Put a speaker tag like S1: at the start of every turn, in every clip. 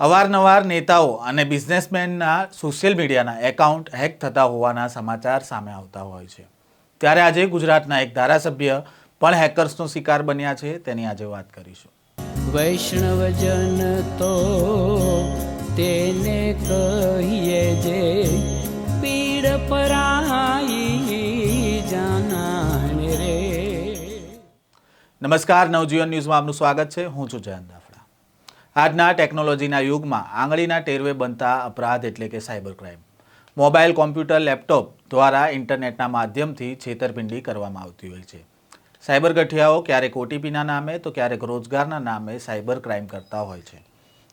S1: અવારનવાર નેતાઓ અને બિઝનેસમેનના સોશિયલ મીડિયાના એકાઉન્ટ હેક થતા હોવાના સમાચાર સામે આવતા હોય છે. ત્યારે આજે ગુજરાતના એક ધારાસભ્ય પણ હેકર્સનો શિકાર બન્યા છે તેની આજે વાત કરીશું.
S2: વૈષ્ણવજન તો તેને કહીએ જે પીડ પરાઈ જાનાને રે.
S1: નમસ્કાર નવજીવન ન્યૂઝમાં આપનું સ્વાગત છે. હું છું જયંત દાફડા. આજના ટેકનોલોજીના યુગમાં આંગળીના ટેરવે બનતા અપરાધ એટલે કે cyber crime. Mobile computer, laptop દ્વારા ઇન્ટરનેટના માધ્યમથી છેતરપિંડી કરવામાં આવતી હોય છે. સાયબર ગઠિયાઓ ક્યારેક ઓટીપીના નામે, તો ક્યારેક રોજગારના નામે સાયબર ક્રાઇમ કરતા હોય છે.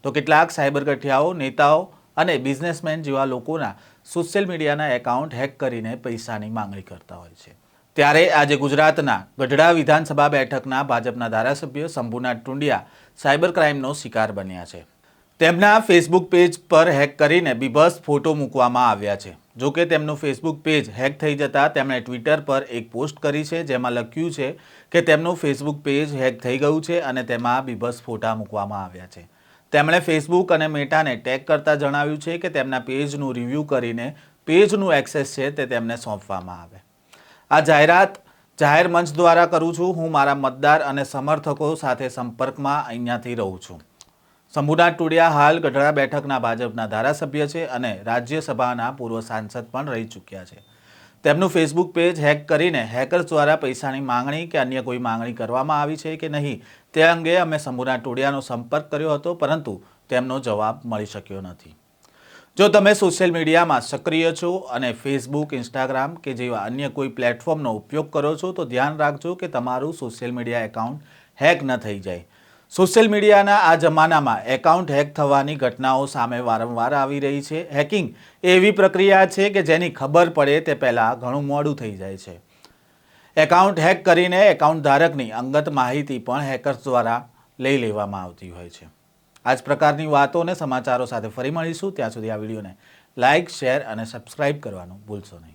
S1: તો કેટલાક સાયબર ગઠિયાઓ, નેતાઓ અને બિઝનેસમેન જેવા લોકોના સોશિયલ મીડિયાના એકાઉન્ટ હેક કરીને પૈસાની માંગણી કરતા હોય છે. ત્યારે આજે ગુજરાતના ગઢડા વિધાનસભા બેઠકના ભાજપના ધારાસભ્ય શંભુનાથ ટુંડિયા સાયબર ક્રાઇમનો શિકાર બન્યા છે. તેમના ફેસબુક પેજ પર હેક કરીને બીભસ ફોટો મૂકવામાં આવ્યા છે. જો કે તેમનું ફેસબુક પેજ હેક થઈ જતાં તેમણે ટ્વિટર પર એક પોસ્ટ કરી છે જેમાં લખ્યું છે કે તેમનું ફેસબુક પેજ હેક થઈ ગયું છે અને તેમાં બીભસ ફોટા મૂકવામાં આવ્યા છે. તેમણે ફેસબુક અને મેટાને ટેગ કરતા જણાવ્યું છે કે તેમના પેજનું રિવ્યૂ કરીને પેજનું એક્સેસ છે તે તેમને સોંપવામાં આવે. આ જાહેરાત જાહેર મંચ દ્વારા કરું છું. હું મારા મતદાર અને સમર્થકો સાથે સંપર્કમાં અહીંયાથી રહું છું. શંભુનાથ ટુડિયા હાલ ગઢડા બેઠકના ભાજપના ધારાસભ્ય છે અને રાજ્યસભાના પૂર્વ સાંસદ પણ રહી ચૂક્યા છે. તેમનું ફેસબુક પેજ હેક કરીને હેકર્સ દ્વારા પૈસાની માંગણી કે અન્ય કોઈ માંગણી કરવામાં આવી છે કે નહીં, તે અંગે અમે શંભુનાથ ટુડિયાનો સંપર્ક કર્યો હતો, પરંતુ તેમનો જવાબ મળી શક્યો નથી. જો તમે સોશિયલ મીડિયામાં સક્રિય છો અને ફેસબુક, ઇન્સ્ટાગ્રામ કે જેવા અન્ય કોઈ પ્લેટફોર્મનો ઉપયોગ કરો છો, તો ધ્યાન રાખજો કે તમારું સોશિયલ મીડિયા એકાઉન્ટ હેક ન થઈ જાય. સોશિયલ મીડિયાના આ જમાનામાં એકાઉન્ટ હેક થવાની ઘટનાઓ સામે વારંવાર આવી રહી છે. હેકિંગ એવી પ્રક્રિયા છે કે જેની ખબર પડે તે પહેલાં ઘણું મોડું થઈ જાય છે. એકાઉન્ટ હેક કરીને એકાઉન્ટ ધારકની અંગત માહિતી પણ હેકર્સ દ્વારા લઈ લેવામાં આવતી હોય છે. આ જ પ્રકારની વાતો અને સમાચારો સાથે ફરી મળીશું. ત્યાં સુધી આ વિડીયોને લાઇક શેર અને સબસ્ક્રાઇબ કરવાનું ભૂલશો નહીં.